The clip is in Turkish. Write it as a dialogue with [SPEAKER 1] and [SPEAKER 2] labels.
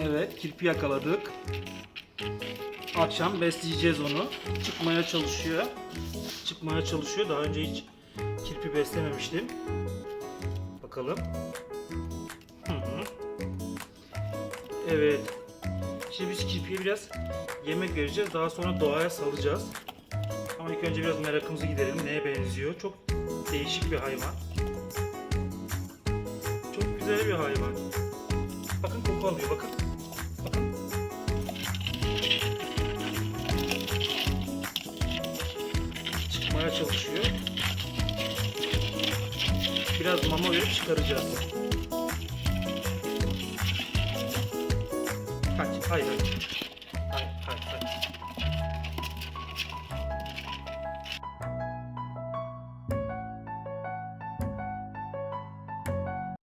[SPEAKER 1] Evet, kirpi yakaladık. Akşam besleyeceğiz onu. Çıkmaya çalışıyor. Çıkmaya çalışıyor. Daha önce hiç kirpi beslememiştim. Bakalım. Hı hı. Evet. Şimdi biz kirpiye biraz yemek vereceğiz. Daha sonra doğaya salacağız. Ama ilk önce biraz merakımızı giderelim. Neye benziyor? Çok değişik bir hayvan. Çok güzel bir hayvan. Bakın koku alıyor bakın. çalışıyor. Biraz mama verip çıkaracağız. Kaç, hayır, hayır. Hayır, hayır, hayır.